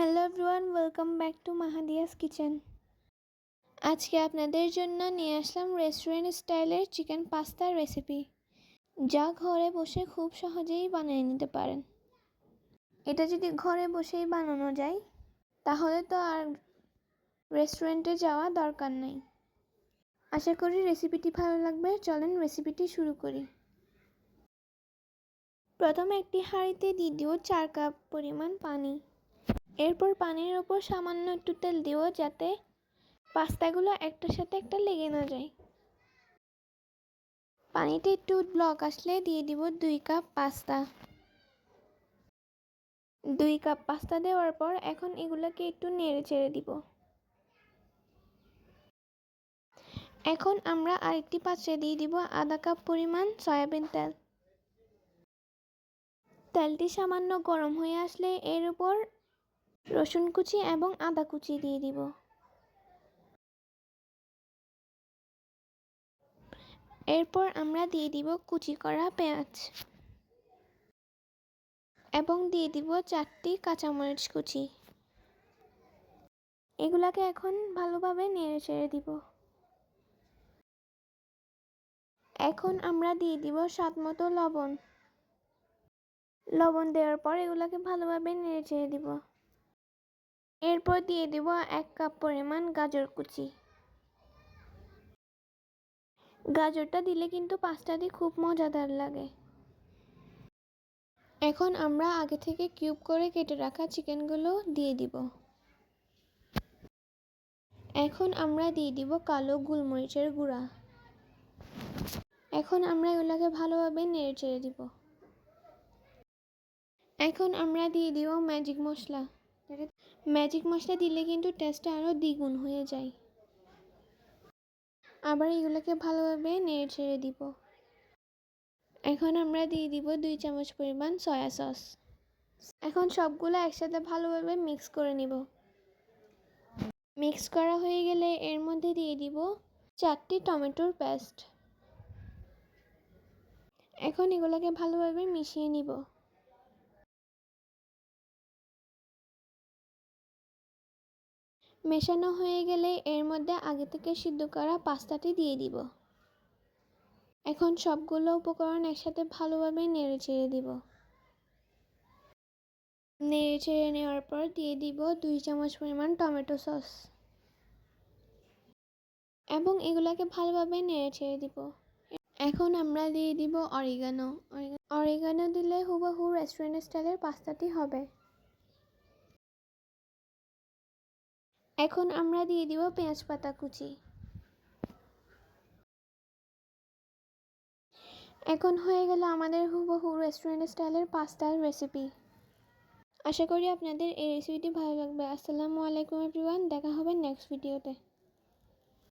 Hello everyone welcome back to Mahadia's kitchen আজকে আপনাদের জন্য নিয়ে আসলাম রেস্টুরেন্ট স্টাইলের চিকেন পাস্তার রেসিপি যা ঘরে বসে খুব সহজেই বানিয়ে নিতে পারেন। এটা যদি ঘরে বসেই বানানো যায়, তাহলে তো আর রেস্টুরেন্টে যাওয়া দরকার নেই। আশা করি রেসিপিটি ভালো লাগবে, চলেন রেসিপিটি শুরু করি। প্রথমে একটি হাঁড়িতে দিয়ে দিও চার কাপ পরিমাণ পানি। এরপর পানির ওপর সামান্য একটু তেল দিও যাতে পাস্তাগুলো একটার সাথে একটা লেগে না যায়। পানিতে একটু ব্লক আসলে দিয়ে দিব দুই কাপ পাস্তা। দুই কাপ পাস্তা দেওয়ার পর এখন এগুলোকে একটু নেড়ে চেড়ে দিব। এখন আমরা আরেকটি পাত্রে দিয়ে দিব আধা কাপ পরিমাণ সয়াবিন তেল। তেলটি সামান্য গরম হয়ে আসলে এর উপর রসুন কুচি এবং আদা কুচি দিয়ে দিব। এরপর আমরা দিয়ে দিব কুচি করা পেঁয়াজ। এবং দিয়ে দিব চারটি কাঁচামরিচ কুচি। এগুলাকে এখন ভালোভাবে নেড়ে চেড়ে দিব। এখন আমরা দিয়ে দিব স্বাদ মতো লবণ। লবণ দেওয়ার পর এগুলাকে ভালোভাবে নেড়ে চেড়ে দিব। এরপর দিয়ে দেব এক কাপ পরিমাণ গাজর কুচি। গাজরটা দিলে কিন্তু পাস্তাটি খুব মজাদার লাগে। এখন আমরা আগে থেকে কিউব করে কেটে রাখা চিকেনগুলো দিয়ে দিব। এখন আমরা দিয়ে দিব কালো গোলমরিচের গুঁড়া। এখন আমরা এগুলাকে ভালোভাবে নেড়ে চেড়ে দিব। এখন আমরা দিয়ে দিব ম্যাজিক মশলা। ম্যাজিক মশলা দিলে কিন্তু টেস্টটা আরও দ্বিগুণ হয়ে যায়। আবার এগুলোকে ভালোভাবে নেড়ে ছেড়ে দিব। এখন আমরা দিয়ে দিব দুই চামচ পরিমাণ সয়া সস এখন সবগুলো একসাথে ভালোভাবে মিক্স করে নিব। মিক্স করা হয়ে গেলে এর মধ্যে দিয়ে দিব চারটি টমেটোর পেস্ট। এখন এগুলোকে ভালোভাবে মিশিয়ে নিব। মেশানো হয়ে গেলে এর মধ্যে আগে থেকে সিদ্ধ করা পাস্তাটি দিয়ে দিব। এখন সবগুলো উপকরণ একসাথে ভালোভাবে নেড়ে চেড়ে দিব। নেড়ে চেড়ে নেওয়ার পর দিয়ে দিব দুই চামচ পরিমাণ টমেটো সস। এবং এগুলাকে ভালোভাবে নেড়ে ছেড়ে দিব। এখন আমরা দিয়ে দিব অরিগানো। অরিগানো দিলে হুবহু রেস্টুরেন্ট স্টাইলের পাস্তাটি হবে। এখন আমরা দিয়ে দিব পেঁয়াজ পাতা কুচি। এখন হয়ে গেল আমাদের হুবহু রেস্টুরেন্ট স্টাইলের পাস্তার রেসিপি আশা করি আপনাদের এই রেসিপিটি ভালো লাগবে। আসসালামু আলাইকুম এভরিওয়ান দেখা হবে নেক্সট ভিডিওতে